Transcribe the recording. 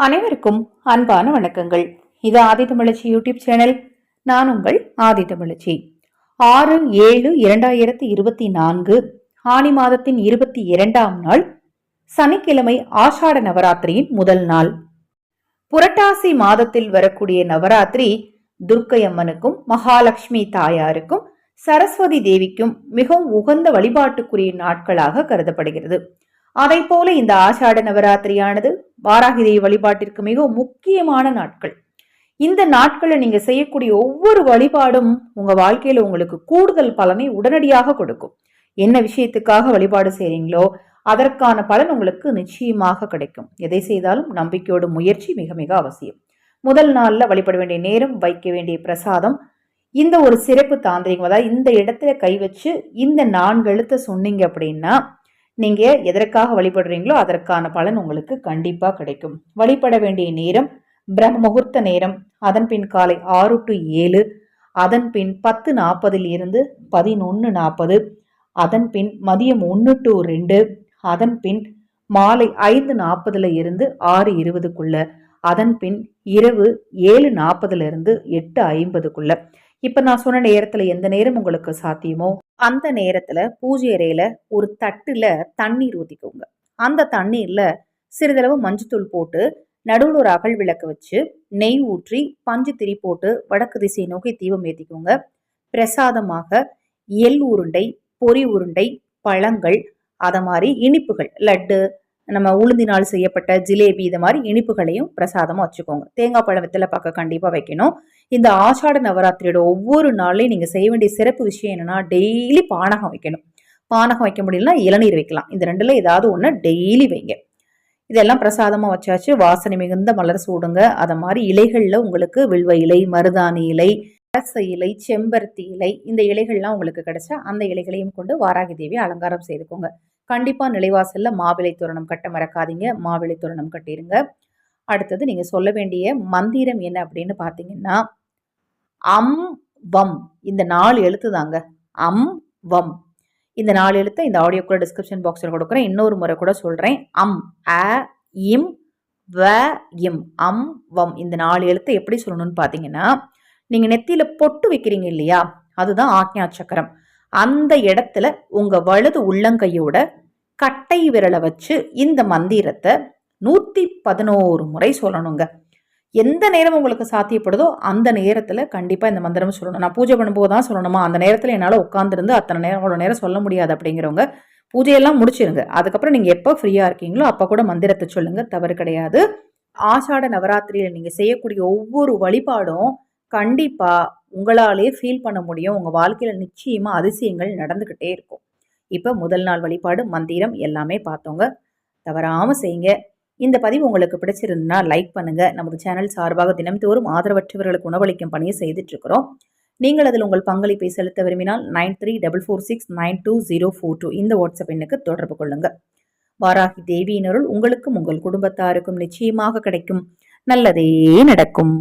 அனைவருக்கும் அன்பான வணக்கங்கள். இது ஆதித்தமிழச்சி யூடியூப் சேனல் நான் உங்கள் ஆதித்தமிழச்சி ஆறு ஏழு இரண்டாயிரத்தி இருபத்தி நான்கு ஆணி மாதத்தின் இருபத்தி இரண்டாம் நாள் சனிக்கிழமை ஆஷாட நவராத்திரியின் முதல் நாள். புரட்டாசி மாதத்தில் வரக்கூடிய நவராத்திரி துர்க்கை அம்மனுக்கும் மகாலட்சுமி தாயாருக்கும் சரஸ்வதி தேவிக்கும் மிகவும் உகந்த வழிபாட்டுக்குரிய நாட்களாக கருதப்படுகிறது. அதை போல இந்த ஆஷாட நவராத்திரியானது வாராகி தேவி வழிபாட்டிற்கு மிகவும் முக்கியமான நாட்கள். இந்த நாட்களை நீங்க செய்யக்கூடிய ஒவ்வொரு வழிபாடும் உங்க வாழ்க்கையில உங்களுக்கு கூடுதல் பலனை உடனடியாக கொடுக்கும். என்ன விஷயத்துக்காக வழிபாடு செய்றீங்களோ அதற்கான பலன் உங்களுக்கு நிச்சயமாக கிடைக்கும். எதை செய்தாலும் நம்பிக்கையோடு முயற்சி மிக மிக அவசியம். முதல் நாளில் வழிபட வேண்டிய நேரம் வைக்க வேண்டிய பிரசாதம் இந்த ஒரு சிறப்பு தாந்திரிகம். அதாவது இந்த இடத்துல கை வச்சு இந்த நான்கு எழுத்த சொன்னீங்க அப்படின்னா நீங்க எதற்காக வழிபடுறீங்களோ அதற்கான பலன் உங்களுக்கு கண்டிப்பா கிடைக்கும். வழிபட வேண்டிய நேரம் பிரம்ம முகூர்த்த நேரம். அதன் பின் காலை ஆறு டு ஏழு அதன் பின் பத்து நாற்பதில் இருந்து பதினொன்று நாற்பது அதன் பின் மதியம் ஒன்று டு ரெண்டு அதன் பின் மாலை ஐந்து நாற்பதுல இருந்து ஆறு இருபதுக்குள்ள அதன் பின் இரவு ஏழு நாற்பதுல இருந்து எட்டு ஐம்பதுக்குள்ள. இப்ப நான் சொன்ன நேரத்துல எந்த நேரம் உங்களுக்கு சாத்தியமோ அந்த நேரத்துல பூஜை அறையில ஒரு தட்டுல தண்ணீர் ஊத்திக்கோங்க. அந்த தண்ணீர்ல சிறிதளவு மஞ்சத்தூள் போட்டு நடுவில் ஒரு அகல் விளக்கு வச்சு நெய் ஊற்றி பஞ்சு திரி போட்டு வடக்கு திசையை நோக்கி தீபம் ஏற்றிக்கோங்க பிரசாதமாக எள் உருண்டை பொரி உருண்டை பழங்கள் அதை மாதிரி இனிப்புகள் லட்டு நம்ம உளுந்தினால் செய்யப்பட்ட ஜிலேபி இது மாதிரி இனிப்புகளையும் பிரசாதமாக வச்சுக்கோங்க. தேங்காய் பழம் வெத்தலை பார்க்க கண்டிப்பாக வைக்கணும். இந்த ஆஷாட நவராத்திரியோட ஒவ்வொரு நாள்லையும் நீங்கள் செய்ய வேண்டிய சிறப்பு விஷயம் என்னென்னா டெய்லி பானகம் வைக்கணும். பானகம் வைக்க முடியலன்னா இளநீர் வைக்கலாம். இந்த ரெண்டில் ஏதாவது ஒன்று டெய்லி வைங்க. இதெல்லாம் பிரசாதமாக வச்சாச்சு. வாசனை மிகுந்த மலர் சூடுங்க. அதை மாதிரி இலைகளில் உங்களுக்கு வில்வ இலை மருதாணி இலை அரச இலை செம்பருத்தி இலை இந்த இலைகள்லாம் உங்களுக்கு கிடைச்சா அந்த இலைகளையும் கொண்டு வாராகி தேவி அலங்காரம் செய்துக்கோங்க. கண்டிப்பாக நிலைவாசலில் மாவிலை தோரணம் கட்ட மறக்காதீங்க. மாவிலை தோரணம் கட்டிடுங்க அடுத்தது நீங்கள் சொல்ல வேண்டிய மந்திரம் என்ன அப்படின்னு பார்த்தீங்கன்னா அம் வம். இந்த நாலு எழுத்து தாங்க. அம் வம். இந்த நாலு எழுத்தை இந்த ஆடியோ கூட டிஸ்கிரிப்ஷன் பாக்ஸில் கொடுக்குறேன். இன்னொரு முறை கூட சொல்கிறேன் அம் அ இம் வ இம். அம் வம். இந்த நாலு எழுத்தை எப்படி சொல்லணும்னு பார்த்தீங்கன்னா நீங்கள் நெத்தியில் பொட்டு வைக்கிறீங்க இல்லையா? அதுதான் ஆக்ஞா சக்கரம். அந்த இடத்துல உங்கள் வலது உள்ளங்கையோட கட்டை விரலை வச்சு இந்த மந்திரத்தை நூற்றி பதினோரு முறை சொல்லணுங்க. எந்த நேரம் உங்களுக்கு சாத்தியப்படுதோ அந்த நேரத்தில் கண்டிப்பாக இந்த மந்திரம் சொல்லணும். நான் பூஜை பண்ணும்போது தான் சொல்லணுமா? அந்த நேரத்தில் என்னால் உட்காந்துருந்து அத்தனை நேரம் அவ்வளோ நேரம் சொல்ல முடியாது அப்படிங்கிறவங்க பூஜையெல்லாம் முடிச்சிருங்க. அதுக்கப்புறம் நீங்கள் எப்போ ஃப்ரீயாக இருக்கீங்களோ அப்போ கூட மந்திரத்தை சொல்லுங்கள் தவறு கிடையாது. ஆஷாட நவராத்திரியில் நீங்கள் செய்யக்கூடிய ஒவ்வொரு வழிபாடும் கண்டிப்பாக உங்களாலே ஃபீல் பண்ண முடியும். உங்கள் வாழ்க்கையில் நிச்சயமாக அதிசயங்கள் நடந்துக்கிட்டே இருக்கும். இப்போ முதல் நாள் வழிபாடு மந்திரம் எல்லாமே பார்த்தோங்க. தவறாமல் செய்யுங்க. இந்த பதிவு உங்களுக்கு பிடிச்சிருந்தா லைக் பண்ணுங்க. நமது சேனல் சார்பாக தினம்தோறும் ஆதரவற்றவர்களுக்கு உணவளிக்கும் பணியை செய்துட்டு இருக்கிறோம் நீங்கள் அதில் உங்கள் பங்களிப்பை செலுத்த விரும்பினால் nine three double four six nine two zero four two இந்த வாட்ஸ்அப் எண்ணுக்கு தொடர்பு கொள்ளுங்க. வாராகி தேவியினருள் உங்களுக்கும் உங்கள் குடும்பத்தாருக்கும் நிச்சயமாக கிடைக்கும். நல்லதே நடக்கும்.